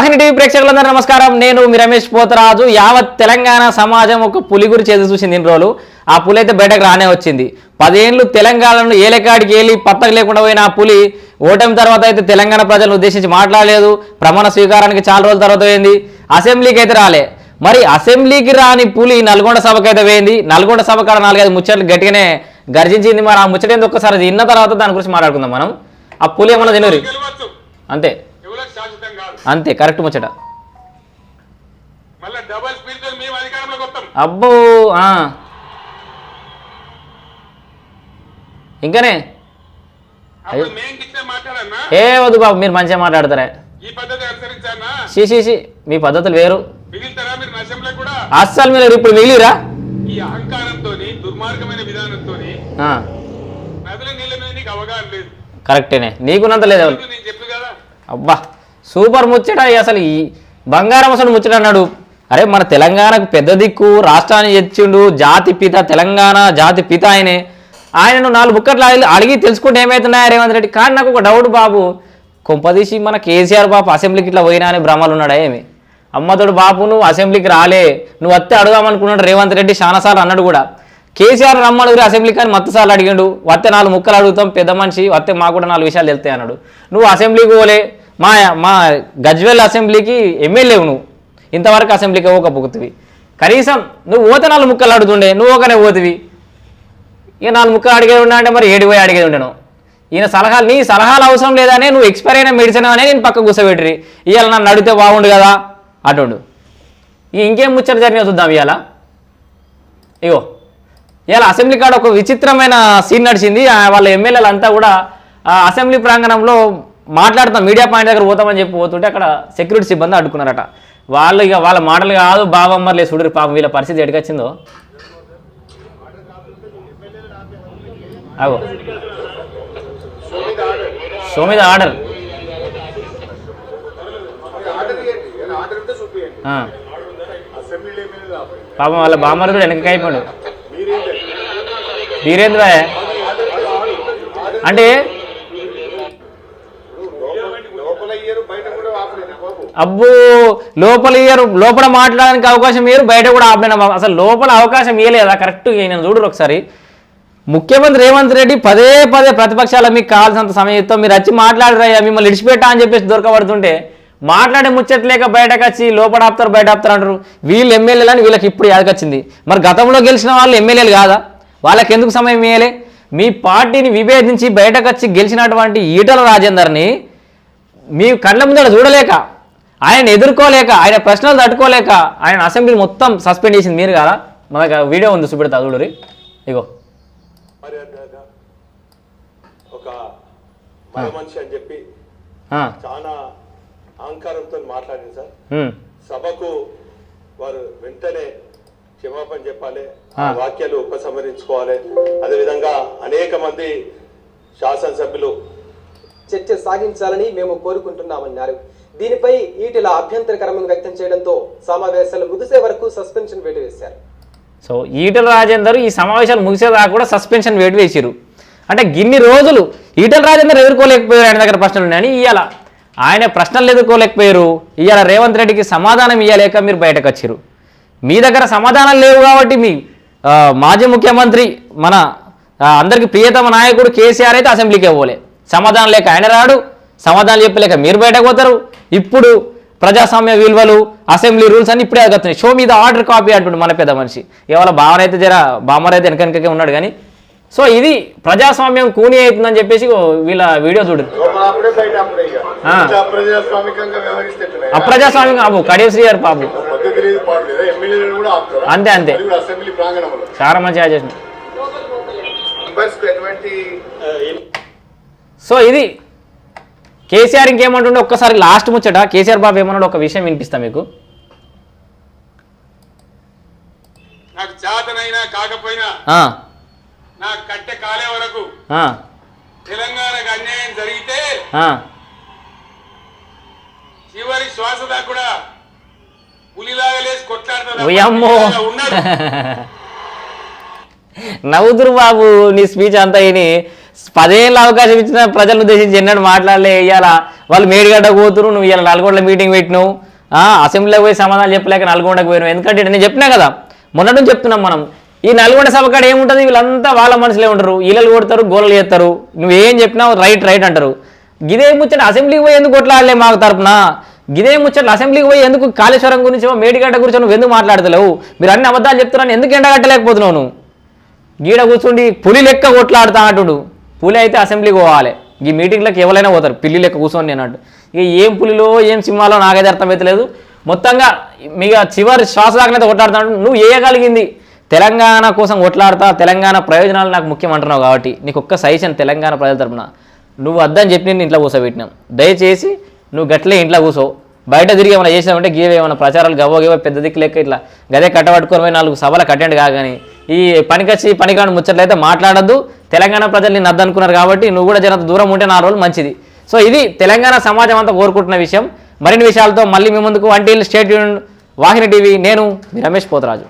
వాహిని TV ప్రేక్షకులందరూ నమస్కారం. నేను మీ రమేష్ పోతరాజు. యావత్ తెలంగాణ సమాజం ఒక పులి గురించి ఎదురు చూసింది ఇన్ని రోజులు. ఆ పులి అయితే బయటకు రానే వచ్చింది. పదేళ్ళు తెలంగాణను ఏలకాడికి వెళ్ళి పత్తకు లేకుండా పోయిన ఆ పులి ఓటమి తర్వాత అయితే తెలంగాణ ప్రజలను ఉద్దేశించి మాట్లాడలేదు. ప్రమాణ స్వీకారానికి చాలా రోజుల తర్వాత పోయింది. అసెంబ్లీకి అయితే రాలే. మరి అసెంబ్లీకి రాని పులి నల్గొండ సభకు అయితే పోయింది. నల్గొండ సభ కాడ నాలుగైదు ముచ్చట్లు గట్టిగానే గర్జించింది. మరి ఆ ముచ్చట ఒక్కసారి విన్న తర్వాత దాని గురించి మాట్లాడుకుందాం మనం. ఆ పులి ఏమన్నా తినరు. అంతే. అంతే కరెక్ట్ ముచ్చట. అబ్బో ఆ. ఇంకనే? ఏ వద్దు బాబు మీరు మంచిగా మాట్లాడతారే. షీ మీ పద్ధతులు వేరు. అస్సలు మీరు ఇప్పుడు మిగిలిరా? ఈ అహంకారంతో దుర్మార్గమైన విధానంతో కరెక్టేనే. నీకున్నంత లేదు అబ్బా. సూపర్ ముచ్చట అసలు ఈ బంగారం అసలు ముచ్చట అన్నాడు. అరే మన తెలంగాణకు పెద్ద దిక్కు రాష్ట్రాన్ని తెచ్చిండు జాతి పిత తెలంగాణ జాతి పిత ఆయనే. ఆయనను నాలుగు బుక్కట్లు అడిగి- తెలుసుకుంటే ఏమవుతున్నాయా రేవంత్ రెడ్డి? కానీ నాకు ఒక డౌట్ బాబు. కొంపదీసి మన కేసీఆర్ బాబు అసెంబ్లీకి ఇట్లా పోయినా భ్రమలు ఉన్నాడా ఏమి? అమ్మతోడు బాబు నువ్వు అసెంబ్లీకి రాలే. నువ్వు వస్తే అడుగుదామనుకున్నాడు రేవంత్ రెడ్డి చాలాసార్లు అన్నాడు కూడా. కేసీఆర్ రమ్మడుగురు అసెంబ్లీ కానీ మత్తసార్లు అడిగిండు. వస్తే నాలుగు ముక్కలు అడుగుతాం పెద్ద మనిషి వస్తే మాకు కూడా నాలుగు విషయాలు వెళ్తాయి అన్నాడు. నువ్వు అసెంబ్లీకి పోలే. మా మా గజ్వెల్ అసెంబ్లీకి ఎమ్మెల్యేవు నువ్వు. ఇంతవరకు అసెంబ్లీకి పోకపోతువి కనీసం నువ్వు పోతే నాలుగు ముక్కలు అడుగుతుండే నువ్వు ఒకనే పోతివి. ఇక నాలుగు ముక్కలు అడిగేది ఉన్నా అంటే మరి ఏడు పోయి అడిగేది ఉండను. ఈయన సలహాలు నీ సలహాలు అవసరం లేదనే నువ్వు ఎక్స్పైర్ అయిన మెడిసిన్ అనే నేను పక్క కూర్చోబెట్టి ఇవాళ నన్ను అడిగితే బాగుండు కదా అటుండు. ఈ ఇంకేం ముచ్చట జరిగినా చూద్దాం ఇవాళ ఇగో ఇవాళ అసెంబ్లీ కాడ ఒక విచిత్రమైన సీన్ నడిచింది. వాళ్ళ ఎమ్మెల్యేలు అంతా కూడా అసెంబ్లీ ప్రాంగణంలో మాట్లాడుతాం మీడియా పాయింట్ దగ్గర పోతామని చెప్పి పోతుంటే అక్కడ సెక్యూరిటీ సిబ్బంది అడ్డుకున్నారట. వాళ్ళు ఇక వాళ్ళ మాటలు కాదు బాబమ్మర్లే చూడరు పాపం వీళ్ళ పరిస్థితి ఎడికొచ్చిందో అగో. షో మీద ఆర్డర్. పాపం వాళ్ళ బామ్మరు కూడా వెనకకి అయిపోయాడు. వీరేంద్ర అంటే అబ్బో లోపల ఇయ్యరు లోపల మాట్లాడడానికి అవకాశం ఇయ్యరు బయట కూడా ఆపిన అసలు లోపల అవకాశం ఇయ్యలేదా? కరెక్ట్ నేను చూడరు ఒకసారి. ముఖ్యమంత్రి రేవంత్ రెడ్డి పదే పదే ప్రతిపక్షాల మీకు కావాల్సినంత సమయంతో మీరు వచ్చి మాట్లాడరయ్యా మిమ్మల్ని విడిచిపెట్టా అని చెప్పేసి దొరకబడుతుంటే మాట్లాడే ముచ్చట్లేక బయటకు వచ్చి లోపల ఆపుతారు బయట ఆపుతారు అంటారు. వీళ్ళు ఎమ్మెల్యేలు అని వీళ్ళకి ఇప్పుడు యాదకొచ్చింది. మరి గతంలో గెలిచిన వాళ్ళు ఎమ్మెల్యేలు కాదా? వాళ్ళకి ఎందుకు సమయం ఇవ్వలే మీ పార్టీని విభేదించి బయటకు వచ్చి గెలిచినటువంటి ఈటల రాజేందర్ని మీ కళ్ళ ముందర చూడలేక ఆయన ఎదుర్కోలేక ఆయన ప్రశ్నలు తట్టుకోలేక ఆయన అసెంబ్లీ మొత్తం సస్పెండ్ చేసింది మీరు కదా? మనకు వీడియో ఉంది చూపెడతా చూడరి ఇగో. ఒక మనిషి అని చెప్పి చాలా అహంకారంతో మాట్లాడింది సార్. సభకు వారు వెంటనే క్షమాపణ చెప్పాలి వాక్యాలు ఉపసంహరించుకోవాలి. అదేవిధంగా అనేక మంది శాసనసభ్యులు చర్చ సాగించాలని మేము కోరుకుంటున్నామన్నారు. దీనిపై ఈటెల అభ్యంతరకరంగా వ్యక్తం చేయడంతో సమావేశాలు ముగిసే వరకు సస్పెన్షన్ వేటు వేశారు. సో ఈటల రాజేందర్ ఈ సమావేశాలు ముగిసేదాకా కూడా సస్పెన్షన్ వేటు వేసిరు. అంటే గిన్ని రోజులు ఈటల రాజేందర్ ఎదుర్కోలేకపోయారు ఆయన దగ్గర ప్రశ్నలు ఉన్నాయని ఇవాళ ఆయన ప్రశ్నలు ఎదుర్కోలేకపోయారు. ఇవాళ రేవంత్ రెడ్డికి సమాధానం ఇవ్వలేక మీరు బయటకు వచ్చారు మీ దగ్గర సమాధానం లేవు కాబట్టి మీ మాజీ ముఖ్యమంత్రి మన అందరికీ అందరికి ప్రియతమ నాయకుడు కేసీఆర్ అయితే అసెంబ్లీకి ఇవ్వలే సమాధానం లేక ఆయన రాడు. సమాధానం చెప్పలేక మీరు బయటకు పోతారు. ఇప్పుడు ప్రజాస్వామ్య విలువలు అసెంబ్లీ రూల్స్ అన్ని ఇప్పుడే అడుగుతున్నాయి షో మీద ఆర్డర్ కాపీ అంటుండు మన పెద్ద మనిషి. ఇవాళ భావన అయితే జర బామర్ అయితే వెనకనకే ఉన్నాడు కానీ. సో ఇది ప్రజాస్వామ్యం కూని అవుతుందని చెప్పేసి వీళ్ళ వీడియో చూడు? అప్రజాస్వామ్యం బాబు కడియశ్రీ గారు బాబు? అంతే, అంతే. చాలా మంచిగా చేసిన సో ఇది కేసీఆర్ ఇంకేమంటుండే ఒక్కసారి లాస్ట్ ముచ్చట. కేసీఆర్ బాబు ఏమన్నాడు ఒక విషయం వినిపిస్తా మీకు. నాకు చేతనైనా కాకపోయినా ఆ, నా కట్టె కాలే వరకు తెలంగాణకు అన్యాయం జరిగితే ఆ. చివరి శ్వాస దాకా కూడా పులిలాగా లేచి కొట్లాడుతా ఓయమ్మో ఉన్నాడు. నవ్వుదురు బాబు నీ స్పీచ్ అంతా పదేళ్ళ అవకాశం ఇచ్చిన ప్రజలను ఉద్దేశించి ఎన్నడూ మాట్లాడలే ఇవాళ వాళ్ళు మేడిగడ్డ పోతురు నువ్వు ఇవాళ నల్గొండలో మీటింగ్ పెట్టినావు. ఆ, పోయి సమాధానం చెప్పలేక నల్గొండకు పోయినావు. ఎందుకంటే నేను చెప్పినా కదా మొన్నటి నుంచి చెప్తున్నాం మనం ఈ నల్గొండ సభ కాడ ఏముంటుంది? వీళ్ళంతా వాళ్ళ మనసులే ఉంటారు. ఈలలు కొడతారు గోలలు చేస్తారు. నువ్వేం చెప్పినావు రైట్ రైట్ అంటారు. గిదే ముచ్చట అసెంబ్లీకి పోయి ఎందుకు కొట్లాడలే మాకు తరపున? గిదే ముచ్చట్లు అసెంబ్లీకి పోయి ఎందుకు కాళేశ్వరం గురించి మేడిగడ్డ గురించి నువ్వు ఎందుకు మాట్లాడతలేవు? మీరు అన్ని అబద్ధాలు చెప్తున్నాను ఎందుకు ఎండగట్టలేకపోతున్నావు నువ్వు? గీడ కూర్చుండి పులి లెక్క కొట్లాడుతా అంటుడు. పులి అయితే అసెంబ్లీకి పోవాలి. ఈ మీటింగ్లకు ఎవరైనా పోతారు. పిల్లి లెక్క కూర్చొని నేను అంటూ ఇక ఏం పులిలో ఏం సినిమాలో నాకైతే అర్థమవుతలేదు మొత్తంగా మీకు చివరి శ్వాస దాకానైతే కొట్లాడుతున్నాడు. నువ్వు వేయగలిగింది. తెలంగాణ కోసం కొట్లాడతా తెలంగాణ ప్రయోజనాలు నాకు ముఖ్యం అంటున్నావు కాబట్టి నీకు ఒక్క సజెషన్ తెలంగాణ ప్రజల తరపున. నువ్వు వద్దని చెప్పి నేను ఇంట్లో కూర్చోబెట్టినాం. దయచేసి నువ్వు గట్లే ఇంట్లో కూర్చో. బయట తిరిగి ఏమైనా చేసినామంటే గీవ ఏమైనా ప్రచారాలు గవ్వ గీవ పెద్ద దిక్కు లెక్క ఇట్లా గదే కట్టబట్టుకొని నాలుగు సభలకు అటెండ్ కాగాని ఈ పనికొచ్చి పనికాని ముచ్చట్లు అయితే మాట్లాడద్దు. తెలంగాణ ప్రజలు నేను అద్దనుకున్నారు కాబట్టి నువ్వు కూడా జనంత దూరం ఉంటే నా రోజులు మంచిది. సో ఇది తెలంగాణ సమాజం అంతా కోరుకుంటున్న విషయం. మరిన్ని విషయాలతో మళ్ళీ మీ ముందుకు వంటి స్టేట్ వాహిని టీవీ నేను మీ రమేష్ పోతరాజు.